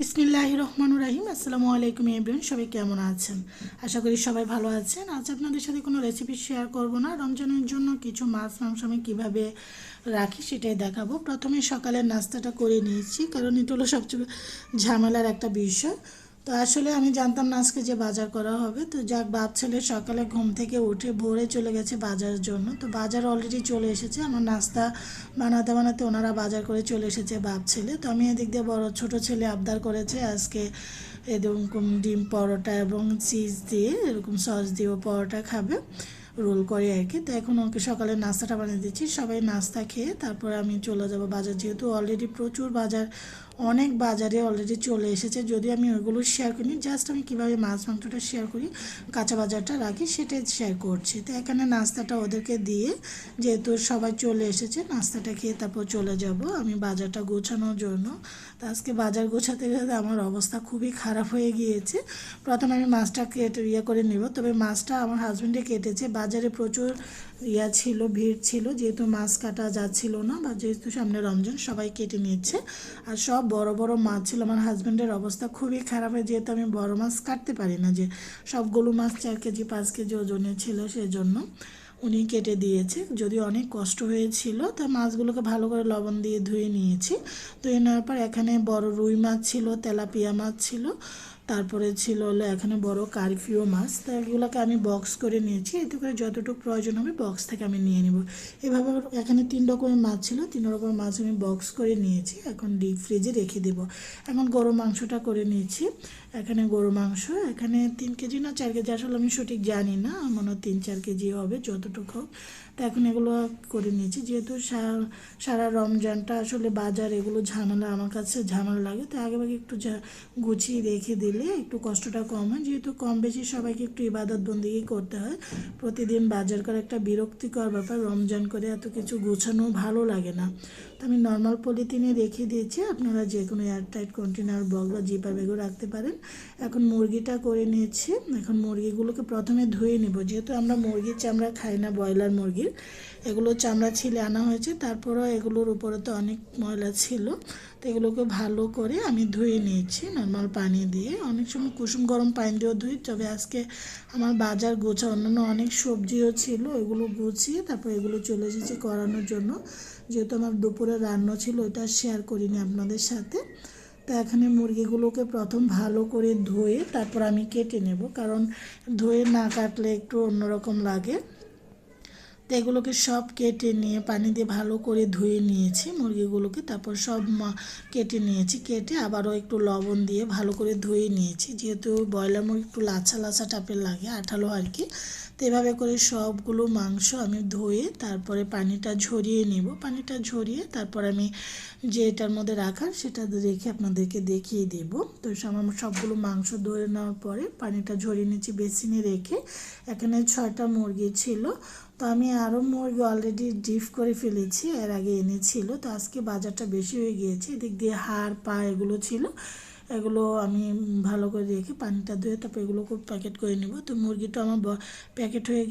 বিসমিল্লাহ রহমান রাহিম। আসসালামু আলাইকুম এভরিওয়ান সবাই কেমন আছেন? আশা করি সবাই ভালো আছেন। আজ আপনাদের সাথে কোনো রেসিপি শেয়ার করব না। রমজানের জন্য কিছু মাছ মাংস আমি কীভাবে রাখি সেটাই দেখাবো। প্রথমে সকালের নাস্তাটা করে নিয়েছি, কারণ এটা হলো সবচেয়ে ঝামেলার একটা বিষয়। তো আসলে আমি জানতাম না আজকে যে বাজার করা হবে। তো যাক, বাপ ছেলে সকালে ঘুম থেকে উঠে ভোরে চলে গেছে বাজারের জন্য। তো বাজার অলরেডি চলে এসেছে। আমার নাস্তা বানাতে বানাতে ওনারা বাজার করে চলে এসেছে বাপ ছেলে। তো আমি এদিক দিয়ে বড় ছোট ছেলে আবদার করেছে আজকে এরকম ডিম পরোটা এবং চিজ দিয়ে এরকম সস দিয়ে ও পরোটা খাবে, রোল করে আর কি। তো এখন ওকে সকালে নাস্তাটা বানিয়ে দিচ্ছি। সবাই নাস্তা খেয়ে তারপরে আমি চলে যাব বাজার। যেহেতু অলরেডি প্রচুর বাজার অনেক বাজারে অলরেডি চলে এসেছে। যদি আমি ওইগুলো শেয়ার করি জাস্ট আমি কীভাবে মাছ, মাংসটা শেয়ার করি, কাঁচা বাজারটা রাখি, সেটাই শেয়ার করছি। তো এখানে নাস্তাটা ওদেরকে দিয়ে, যেহেতু সবাই চলে এসেছে, নাস্তাটা খেয়ে তারপর চলে যাব। আমি বাজারটা গোছানোর জন্য। তো আজকে বাজার গোছাতে গেলে আমার অবস্থা খুবই খারাপ হয়ে গিয়েছে। প্রথমে আমি মাছটা কেটে ইয়ে করে নেব। তবে মাছটা আমার হাজব্যান্ডে কেটেছে। বাজারে প্রচুর ইয়া ছিল, ভিড় ছিল। যেহেতু মাছ কাটা যাচ্ছিল না, বা যেহেতু সামনে রমজান, সবাই কেটে নিচ্ছে। আর সব বড় বড় মাছ ছিল, আমার হাজব্যান্ডের অবস্থা খুবই খারাপ হয়, যেহেতু আমি বড় মাছ কাটতে পারি না, যে সবগুলো মাছ চার কেজি, পাঁচ কেজি ওজনে ছিল সেজন্য উনি কেটে দিয়েছে। যদি অনেক কষ্ট হয়েছিল, তা মাছগুলোকে ভালো করে লবণ দিয়ে ধুয়ে নিয়েছি। ধুয়ে নেওয়ার পর এখানে বড় রুই মাছ ছিল, তেলাপিয়া মাছ ছিল তারপরে ছিল হলো এখানে বড় কারফিও মাছ। তো এগুলোকে আমি বক্স করে নিয়েছি। এতে করে যতটুকু প্রয়োজন হবে বক্স থেকে আমি নিয়ে নেব। এভাবে এখানে তিন রকমের মাছ ছিল। তিন রকমের মাছ আমি বক্স করে নিয়েছি। এখন ডিপ ফ্রিজে রেখে দেব। এখন গরু মাংসটা করে নিয়েছি। এখানে গরু মাংস। এখানে তিন কেজি না চার কেজি? আসলে আমি সঠিক জানি না। মনে হয় তিন চার কেজি হবে যতটুকু হোক। তো এখন এগুলো করে নিয়েছি। যেহেতু সারা রমজানটা আসলে বাজার এগুলো ঝামেলা, আমার কাছে ঝামেলা লাগে। তো আগেভাগে একটু গুছিয়ে রেখে দিলে একটু কষ্টটা কম হয়। যেহেতু কম বেশি সবাইকে একটু ইবাদত বন্দিগি করতে হয়। প্রতিদিন বাজার করা একটা বিরক্তিকর ব্যাপার, রমজান করে এত কিছু গোছানো ভালো লাগে না। তো আমি নর্মাল পলিথিনে রেখে দিয়েছি, আপনারা যে কোনো এয়ারটাইট কন্টেনার বল বা জিপা ব্যাগও রাখতে পারেন। এখন মুরগিটা করে নিয়েছি। এখন মুরগিগুলোকে প্রথমে ধুয়ে নেব। যেহেতু আমরা মুরগির চামড়া খাই না, ব্রয়লার মুরগির, এগুলো চামড়া ছিলে আনা হয়েছে। তারপরেও এগুলোর উপরে তো অনেক ময়লা ছিল। তো এগুলোকে ভালো করে আমি ধুয়ে নিয়েছি নর্মাল পানি দিয়ে। অনেক সময় কুসুম গরম পানি দিয়েও ধুই, তবে আজকে আমার বাজার গোছা, অন্যান্য অনেক সবজিও ছিল এগুলো গুছিয়ে তারপর এগুলো চলে এসেছে করানোর জন্য। যেহেতু আমার দুপুরে রান্না ছিল, ওইটা শেয়ার করিনি আপনাদের সাথে। তো এখানে মুরগিগুলোকে প্রথম ভালো করে ধুয়ে তারপর আমি কেটে নেব, কারণ ধুয়ে না কাটলে একটু অন্যরকম লাগে। তো এগুলোকে সব কেটে নিয়ে পানি দিয়ে ভালো করে ধুয়ে নিয়েছি। মুরগিগুলোকে তারপর সব কেটে নিয়েছি। কেটে আবারও একটু লবণ দিয়ে ভালো করে ধুয়ে নিয়েছি। যেহেতু ব্রয়লার মুরগি একটু লাচা লাচা টাপের লাগে, আঠালো আর কি। তো এভাবে করে সবগুলো মাংস আমি ধুয়ে তারপরে পানিটা ঝরিয়ে নেব। পানিটা ঝরিয়ে তারপর আমি যে এটার মধ্যে রাখার সেটা রেখে আপনাদেরকে দেখিয়ে দেব। তো আমার সবগুলো মাংস ধরে নেওয়ার পরে পানিটা ঝরিয়ে নিয়েছি, বেসিনে রেখে। এখানে ছয়টা মুরগি ছিল। তো আমি আরও মুরগি অলরেডি ডিপ করে ফেলেছি, এর আগে এনেছিল, তো আজকে বাজারটা বেশি হয়ে গিয়েছে, এদিক দিয়ে হাড়, পা এগুলো ছিল, এগুলো আমি ভালো করে রেখে পানিটা ধুয়ে তারপর এগুলো খুব প্যাকেট করে নেব। তো মুরগিটা আমার প্যাকেট হয়ে